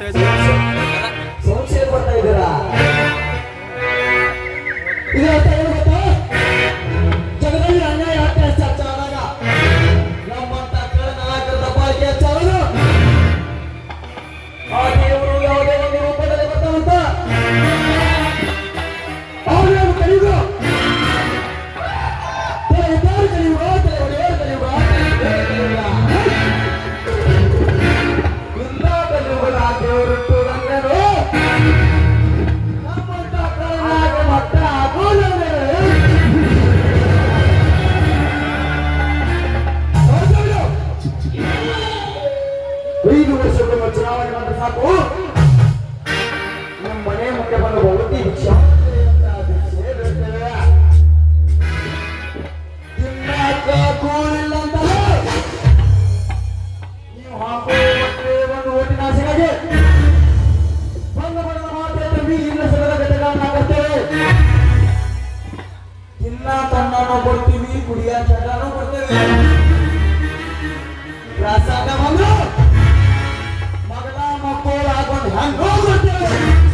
Thursday. Anula, Deus!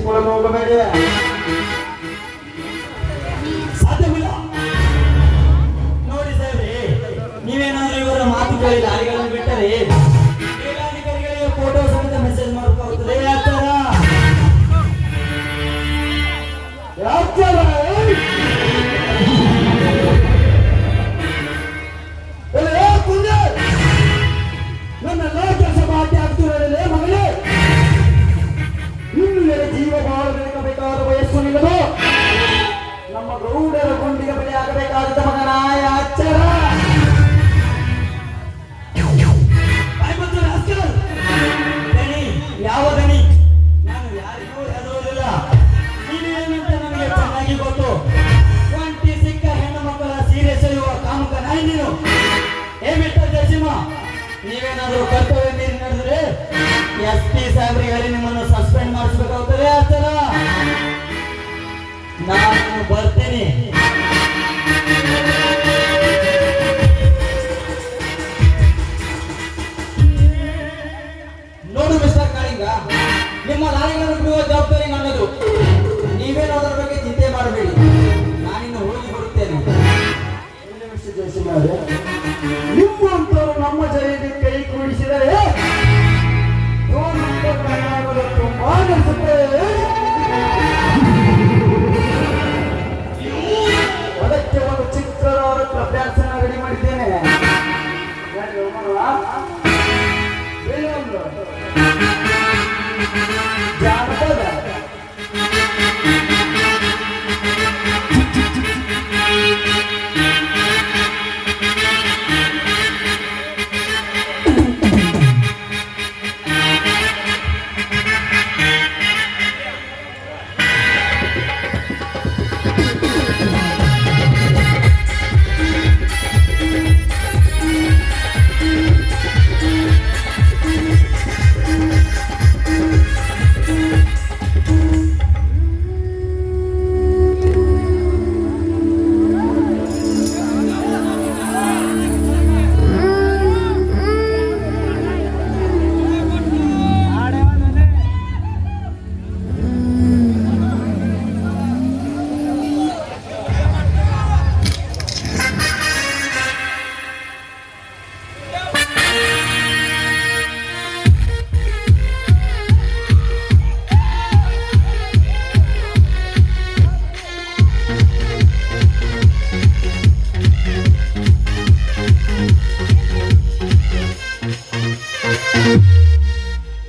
ನೀವೇನು ತೆಗೆಸಿಕೊಳ್ಳಲು ಹೋಗಬೇಡಿ ಸಾಧ್ಯವಿಲ್ಲ ನೋಡಿ ಸರ್ ನೀವೇನಾದ್ರೂ ಇವರ ಮಾತು ಕೇಳಿ ನಮ್ಮ ಗೌಡರ ಗುಂಡಿಗೆ ಬೆಲೆ ಆಗಬೇಕಾದ ಮಗನಾಯ ರಾಸ್ಕಲ್. ದಣಿ, ಯಾವ ದಣಿ? ನಾನು ಯಾರಿಗೂ ಹೆದರುವುದಿಲ್ಲ ನೀನೇನಂತ ನನಗೆ ಚೆನ್ನಾಗಿ ಗೊತ್ತು. ಒಂಟಿ ಸಿಕ್ಕ ಹೆಣ್ಣು ಮಕ್ಕಳ ಸೀರೆ ಸೆಳೆಯುವ ಕಾಮುಕ ನಾಯಿ ನೀನು. ಏ ಮಿಸ್ಟರ್ ಜಯಸಿಂಹ ನೀವೇನಾದ್ರೂ ಕರ್ತವ್ಯ ಮೀರಿ ನಡೆದ್ರೆ ಎಸ್ ಪಿ ಸಾಹೇಬ್ರಿಗೆ ನಿಮ್ಮನ್ನು ಸಸ್ಪೆಂಡ್ ಮಾಡಿಸ್ಬೇಕಾಗುತ್ತದೆ ಆ ಥರ ನಾನು ಬರ್ತೇನೆ. ನೋಡು ಮಿಸ್ಟರ್ ಕಾಳಿಂಗ ನಿಮ್ಮ ಲಾರಿಗಳನ್ನು ಜವಾಬ್ದಾರಿ ನನ್ನದು. Yeah.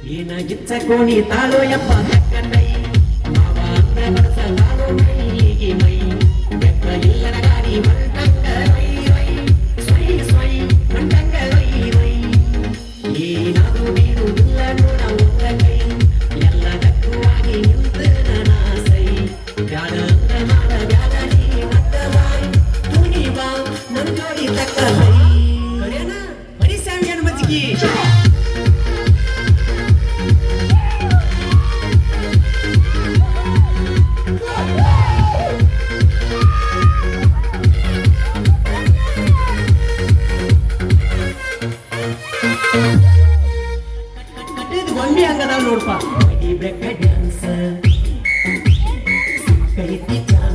ఈయన గిచ్చకోని తాలో ఎప్ప దక్కన్నై బాబా అందరూ సంగాలో ఈగి మై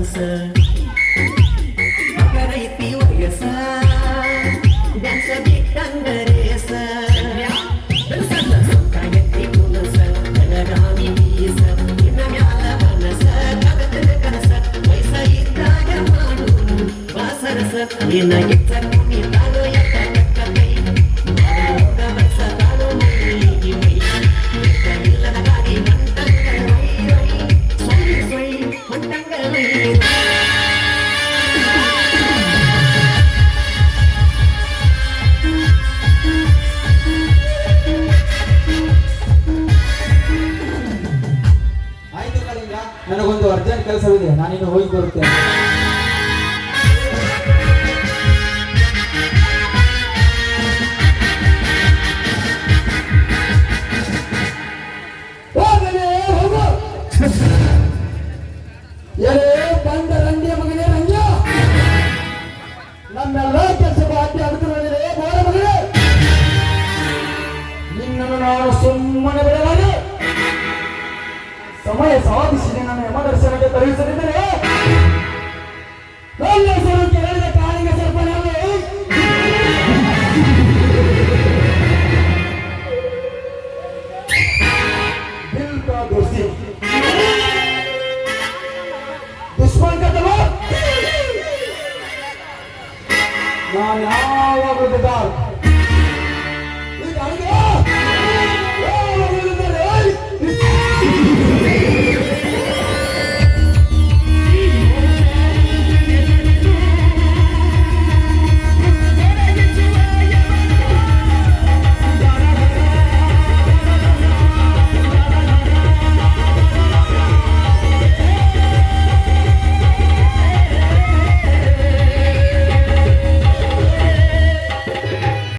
माणस करायती वयस त्यांच भेटंग रेस सांगती मुलस पैसा येता माणून वासरस येणं